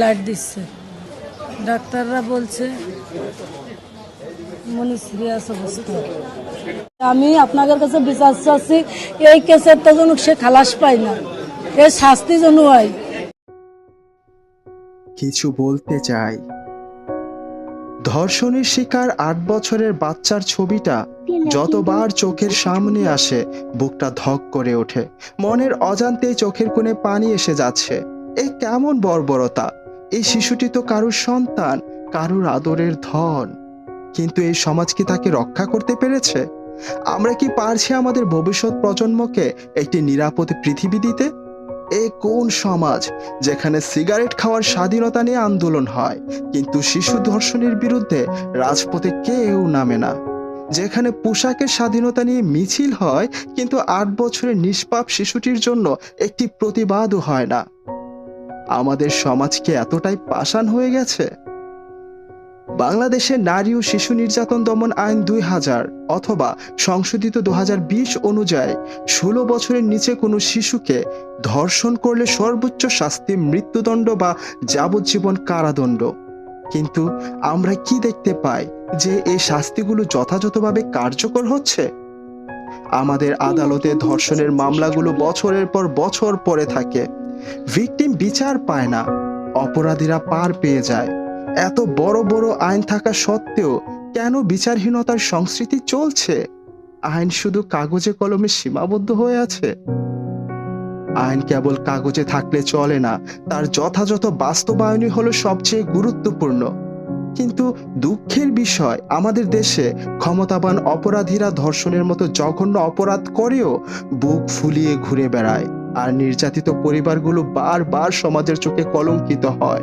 Light দিচ্ছে। ডাক্তাররা বলছে আমি আপনাদের কাছে বিচার চাচ্ছি, এই কেসের তো যেন সে খালাস পায় না, এর শাস্তি যেন হয়। কিছু বলতে চাই। ধর্ষণের শিকার আট বছরের বাচ্চার ছবিটা যতবার চোখের সামনে আসে, বুকটা ধক করে ওঠে। মনের অজান্তেই চোখের কোণে পানি এসে যাচ্ছে। এ কেমন বর্বরতা! এই শিশুটি তো কারুর সন্তান, কারুর আদরের ধন। কিন্তু এই সমাজ কি তাকে রক্ষা করতে পেরেছে? আমরা কি পারছি আমাদের ভবিষ্যৎ প্রজন্মকে একটি নিরাপদ পৃথিবী দিতে? এ কোন সমাজ যেখানে সিগারেট খাওয়ার স্বাধীনতা নিয়ে আন্দোলন হয়, কিন্তু শিশু ধর্ষণের বিরুদ্ধে রাজপথে কেউ নামে না? যেখানে পোশাকের স্বাধীনতা নিয়ে মিছিল হয়, কিন্তু আট বছরের নিষ্পাপ শিশুটির জন্য একটি প্রতিবাদও হয় না। আমাদের সমাজকে এতটাই পাষাণ হয়ে গেছে? বাংলাদেশের নারী ও শিশু নির্যাতন দমন আইন দুই হাজার অথবা সংশোধিত দুহাজার বিশ অনুযায়ী ষোলো বছরের নিচে কোনো শিশুকে ধর্ষণ করলে সর্বোচ্চ শাস্তি মৃত্যুদণ্ড বা যাবজ্জীবন কারাদণ্ড। কিন্তু আমরা কি দেখতে পাই যে এই শাস্তিগুলো যথাযথভাবে কার্যকর হচ্ছে? আমাদের আদালতে ধর্ষণের মামলাগুলো বছরের পর বছর পরে থাকে। ভিকটিম বিচার পায় না, অপরাধীরা পার পেয়ে যায়। এত বড় বড় আইন থাকা সত্ত্বেও কেন বিচারহীনতার সংস্কৃতি চলছে? আইন শুধু কাগজে কলমে সীমাবদ্ধ হয়ে আছে? আইন কেবল কাগজে থাকলে চলে না, তার যথাযথ বাস্তবায়নই হলো সবচেয়ে গুরুত্বপূর্ণ। কিন্তু দুঃখের বিষয়, আমাদের দেশে ক্ষমতাবান অপরাধীরা ধর্ষণের মতো জঘন্য অপরাধ করেও বুক ফুলিয়ে ঘুরে বেড়ায়। আর নির্যাতিত পরিবারগুলো বারবার সমাজের চোখে কলঙ্কিত হয়।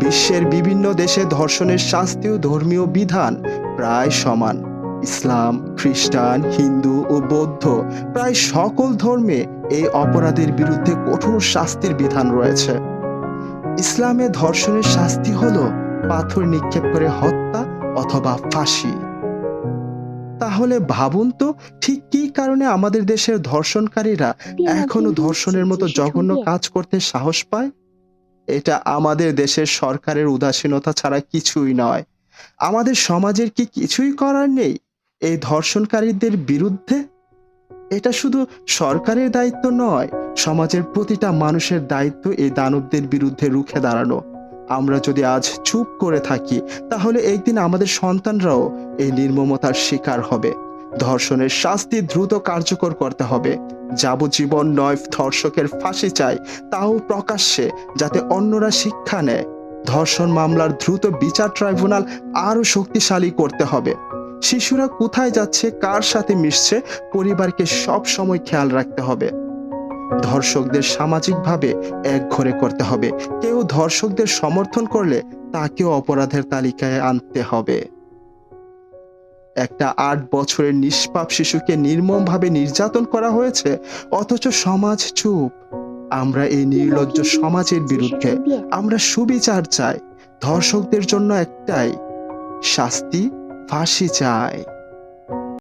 বিশ্বের বিভিন্ন দেশে ধর্ষণের শাস্তি ও ধর্মীয় বিধান, প্রায় সমান। ইসলাম, খ্রিস্টান, হিন্দু ও বৌদ্ধ, প্রায় সকল ধর্মে এই অপরাধের বিরুদ্ধে কঠোর শাস্তির বিধান রয়েছে। ইসলামে ধর্ষণের শাস্তি হলো পাথর নিক্ষেপ করে হত্যা অথবা ফাঁসি। তাহলে ভাবুন তো ঠিক কী কারণে আমাদের দেশের ধর্ষণকারীরা এখনও ধর্ষণের মতো জঘন্য কাজ করতে সাহস পায়? এটা আমাদের দেশের সরকারের উদাসীনতা ছাড়া কিছুই নয়। আমাদের সমাজের কি কিছুই করার নেই এই ধর্ষণকারীদের বিরুদ্ধে? এটা শুধু সরকারের দায়িত্ব নয় সমাজের প্রতিটা মানুষের দায়িত্ব এই দানবদের বিরুদ্ধে রুখে দাঁড়ানো। আমরা যদি আজ চুপ করে থাকি, তাহলে একদিন আমাদের সন্তানরাও এই নির্মমতার শিকার হবে। ধর্ষণের শাস্তি দ্রুত কার্যকর করতে হবে। যাবজ্জীবন নয় ধর্ষকের ফাঁসি চাই, তাও প্রকাশ্যে, যাতে অন্যরা শিক্ষা নেয়। ধর্ষণ মামলার দ্রুত বিচার ট্রাইব্যুনাল আরও শক্তিশালী করতে হবে। শিশুরা কোথায় যাচ্ছে, কার সাথে মিশছে, পরিবারকে সব সময় খেয়াল রাখতে হবে। ধর্ষকদের সামাজিকভাবে একঘরে করতে হবে। কেউ ধর্ষকদের সমর্থন করলে তাকেও অপরাধের তালিকায় আনতে হবে। একটা আট বছরের নিষ্পাপ শিশুকে নির্মমভাবে নির্যাতন করা হয়েছে, অথচ সমাজ চুপ। আমরা এই নির্লজ্জ সমাজের বিরুদ্ধে আমরা সুবিচার চাই। ধর্ষকদের জন্য একটাই, শাস্তি ফাঁসি চাই।